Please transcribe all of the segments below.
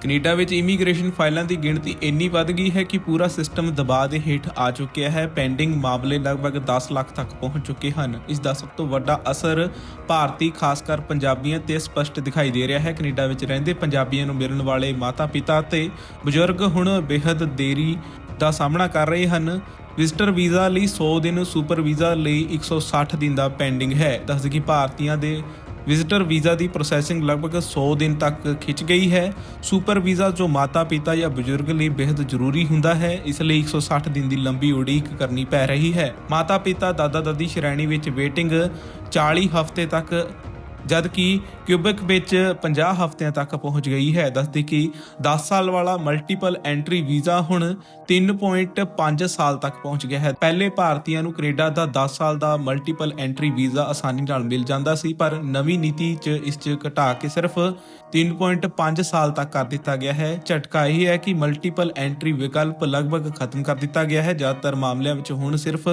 Canada ਵਿੱਚ immigration ਫਾਈਲਾਂ ਦੀ ਗਿਣਤੀ ਇੰਨੀ ਵੱਧ ਗਈ ਹੈ ਕਿ ਪੂਰਾ ਸਿਸਟਮ ਦਬਾਅ ਦੇ ਹੇਠ ਆ ਚੁੱਕਿਆ ਹੈ। ਪੈਂਡਿੰਗ ਮਾਮਲੇ ਲਗਭਗ 10 ਲੱਖ ਤੱਕ ਪਹੁੰਚ ਚੁੱਕੇ ਹਨ। ਇਸ ਦਾ ਸਭ ਤੋਂ ਵੱਡਾ ਅਸਰ ਭਾਰਤੀ, ਖਾਸ ਕਰ ਪੰਜਾਬੀਆਂ ਤੇ ਸਪਸ਼ਟ ਦਿਖਾਈ ਦੇ ਰਿਹਾ ਹੈ। ਕੈਨੇਡਾ ਵਿੱਚ ਰਹਿੰਦੇ ਪੰਜਾਬੀਆਂ ਨੂੰ ਮਿਲਣ ਵਾਲੇ ਮਾਤਾ-ਪਿਤਾ ਤੇ ਬਜ਼ੁਰਗ ਹੁਣ ਬੇहद ਦੇਰੀ ਦਾ ਸਾਹਮਣਾ ਕਰ ਰਹੇ ਹਨ। ਵਿਜ਼ਟਰ ਵੀਜ਼ਾ ਲਈ 100 ਦਿਨ, ਸੁਪਰ ਵੀਜ਼ਾ ਲਈ 160 ਦਿਨ ਦਾ ਪੈਂਡਿੰਗ ਹੈ। ਦੱਸਦੇ ਕਿ ਭਾਰਤੀਆਂ ਦੇ ਵਿਜ਼ਿਟਰ ਵੀਜ਼ਾ ਦੀ ਪ੍ਰੋਸੈਸਿੰਗ ਲਗਭਗ 100 ਦਿਨ ਤੱਕ ਖਿੱਚ ਗਈ ਹੈ। ਸੁਪਰ ਵੀਜ਼ਾ ਜੋ ਮਾਤਾ-ਪਿਤਾ ਜਾਂ ਬਜ਼ੁਰਗ ਲਈ ਬੇहद ਜ਼ਰੂਰੀ ਹੁੰਦਾ ਹੈ, ਇਸ ਲਈ 160 ਦਿਨ ਦੀ ਲੰਬੀ ਉਡੀਕ ਕਰਨੀ ਪੈ ਰਹੀ ਹੈ। ਮਾਤਾ-ਪਿਤਾ ਦਾਦਾ-ਦਾਦੀ ਸ਼੍ਰੇਣੀ ਵਿੱਚ ਵੇਟਿੰਗ 40 ਹਫ਼ਤੇ ਤੱਕ ਜਦ ਕਿਊਬਿਕ ਵਿੱਚ 50 ਹਫ਼ਤਿਆਂ ਤੱਕ ਪਹੁੰਚ ਗਈ ਹੈ। ਦੱਸਦੀ ਕਿ 10 ਸਾਲ ਵਾਲਾ ਮਲਟੀਪਲ ਐਂਟਰੀ ਵੀਜ਼ਾ ਹੁਣ 3.5 ਸਾਲ ਤੱਕ ਪਹੁੰਚ ਗਿਆ ਹੈ। ਪਹਿਲੇ ਭਾਰਤੀਆਂ ਨੂੰ ਕੈਨੇਡਾ ਦਾ 10 ਸਾਲ ਦਾ ਮਲਟੀਪਲ ਐਂਟਰੀ ਵੀਜ਼ਾ ਆਸਾਨੀ ਨਾਲ ਮਿਲ ਜਾਂਦਾ ਸੀ, ਪਰ ਨਵੀਂ ਨੀਤੀ 'ਚ ਇਸ 'ਚ ਘਟਾ ਕੇ ਸਿਰਫ 3.5 ਸਾਲ ਤੱਕ ਕਰ ਦਿੱਤਾ ਗਿਆ ਹੈ। ਝਟਕਾ ਇਹ ਹੈ ਕਿ ਮਲਟੀਪਲ ਐਂਟਰੀ ਵਿਕਲਪ ਲਗਭਗ ਖਤਮ ਕਰ ਦਿੱਤਾ ਗਿਆ ਹੈ। ਜ਼ਿਆਦਾਤਰ ਮਾਮਲਿਆਂ ਵਿੱਚ ਹੁਣ ਸਿਰਫ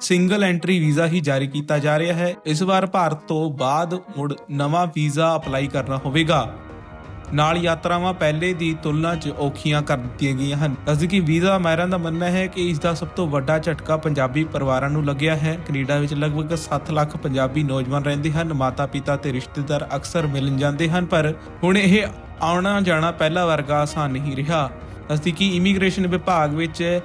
ਸਿੰਗਲ ਐਂਟਰੀ ਵੀਜ਼ਾ ਹੀ ਜਾਰੀ ਕੀਤਾ ਜਾ ਰਿਹਾ ਹੈ। ਇਸ ਵਾਰ ਭਾਰਤ ਤੋਂ ਬਾਅਦ ਮੁੜ ਨਵਾਂ ਵੀਜ਼ਾ ਅਪਲਾਈ ਕਰਨਾ ਹੋਵੇਗਾ। ਨਾਲ ਯਾਤਰਾਵਾਂ ਪਹਿਲੇ ਦੀ ਤੁਲਨਾ 'ਚ ਔਖੀਆਂ ਕਰ ਦਿੱਤੀਆਂ ਗਈਆਂ ਹਨ। ਦੱਸਦੀ ਕਿ ਵੀਜ਼ਾ ਮਾਇਰਾਂ ਦਾ ਮੰਨਣਾ ਹੈ ਕਿ ਇਸ ਦਾ ਸਭ ਤੋਂ ਵੱਡਾ ਝਟਕਾ ਪੰਜਾਬੀ ਪਰਿਵਾਰਾਂ ਨੂੰ ਲੱਗਿਆ ਹੈ। ਕੈਨੇਡਾ ਵਿੱਚ ਲਗਭਗ 7 ਲੱਖ ਪੰਜਾਬੀ ਨੌਜਵਾਨ ਰਹਿੰਦੇ ਹਨ। ਮਾਤਾ-ਪਿਤਾ ਤੇ ਰਿਸ਼ਤੇਦਾਰ ਅਕਸਰ ਮਿਲਣ ਜਾਂਦੇ ਹਨ, ਪਰ ਹੁਣ ਇਹ ਆਉਣਾ ਜਾਣਾ ਪਹਿਲਾ ਵਰਗਾ ਆਸਾਨ ਨਹੀਂ ਰਿਹਾ। ਦੱਸਦੀ ਕਿ ਇਮੀਗ੍ਰੇਸ਼ਨ ਵਿਭਾਗ ਵਿੱਚ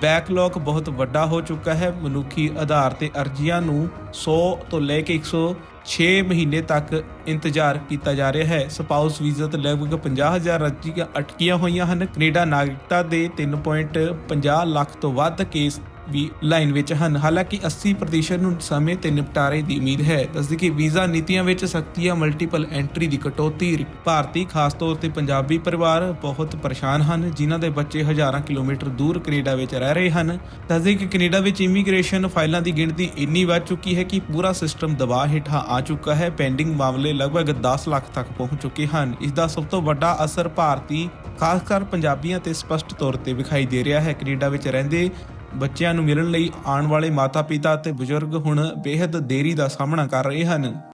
ਬੈਕਲੌਗ ਬਹੁਤ ਵੱਡਾ ਹੋ ਚੁੱਕਾ ਹੈ। ਮਨੁੱਖੀ ਆਧਾਰ ਤੇ ਅਰਜ਼ੀਆਂ ਨੂੰ 100 ਤੋਂ ਲੈ ਕੇ 106 ਮਹੀਨੇ ਤੱਕ ਇੰਤਜ਼ਾਰ ਕੀਤਾ ਜਾ ਰਿਹਾ ਹੈ। ਸਪਾਊਸ ਵੀਜ਼ਾ ਤੇ ਲਗਭਗ 50000 ਅਰਜ਼ੀਆਂ ਅਟਕੀਆਂ ਹੋਈਆਂ ਹਨ। ਕੈਨੇਡਾ ਨਾਗਰਿਕਤਾ ਦੇ 3.50 ਲੱਖ ਤੋਂ ਵੱਧ ਕੇਸ ਵੀ ਲਾਈਨ ਵਿੱਚ ਹਨ। ਹਾਲਾਂਕਿ 80% ਨੂੰ ਸਮੇਂ ਤੇ ਨਿਪਟਾਰੇ ਦੀ ਉਮੀਦ ਹੈ। ਦੱਸਦੀ ਕਿ ਵੀਜ਼ਾ ਨੀਤੀਆਂ ਵਿੱਚ ਸਖਤੀਆਂ ਮਲਟੀਪਲ ਐਂਟਰੀ ਦੀ ਕਟੌਤੀ ਭਾਰਤੀ ਖਾਸ ਤੌਰ ਤੇ ਪੰਜਾਬੀ ਪਰਿਵਾਰ ਬਹੁਤ ਪਰੇਸ਼ਾਨ ਹਨ, ਜਿਨ੍ਹਾਂ ਦੇ ਬੱਚੇ ਹਜ਼ਾਰਾਂ ਕਿਲੋਮੀਟਰ ਦੂਰ ਕੈਨੇਡਾ ਵਿੱਚ ਰਹਿ ਰਹੇ ਹਨ। ਦੱਸਦੀ ਕਿ ਕੈਨੇਡਾ ਵਿੱਚ ਇਮੀਗ੍ਰੇਸ਼ਨ ਫਾਈਲਾਂ ਦੀ ਗਿਣਤੀ ਇੰਨੀ ਵੱਧ ਚੁੱਕੀ ਹੈ ਕਿ ਪੂਰਾ ਸਿਸਟਮ ਦਬਾਅ ਹੇਠਾਂ ਆ ਚੁੱਕਾ ਹੈ। ਪੈਂਡਿੰਗ ਮਾਮਲੇ ਲਗਭਗ 10 ਲੱਖ ਤੱਕ ਪਹੁੰਚ ਚੁੱਕੇ ਹਨ। ਇਸ ਦਾ ਸਭ ਤੋਂ ਵੱਡਾ ਅਸਰ ਭਾਰਤੀ ਖਾਸ ਕਰ ਪੰਜਾਬੀਆਂ ਤੇ ਸਪਸ਼ਟ ਤੌਰ ਤੇ ਵਿਖਾਈ ਦੇ ਰਿਹਾ ਹੈ। ਕੈਨੇਡਾ ਵਿੱਚ ਰਹਿੰਦੇ ਬੱਚਿਆਂ ਨੂੰ ਮਿਲਣ ਲਈ ਆਉਣ ਵਾਲੇ ਮਾਤਾ-ਪਿਤਾ ਅਤੇ ਬਜ਼ੁਰਗ ਹੁਣ ਬੇहद ਦੇਰੀ ਦਾ ਸਾਹਮਣਾ ਕਰ ਰਹੇ ਹਨ।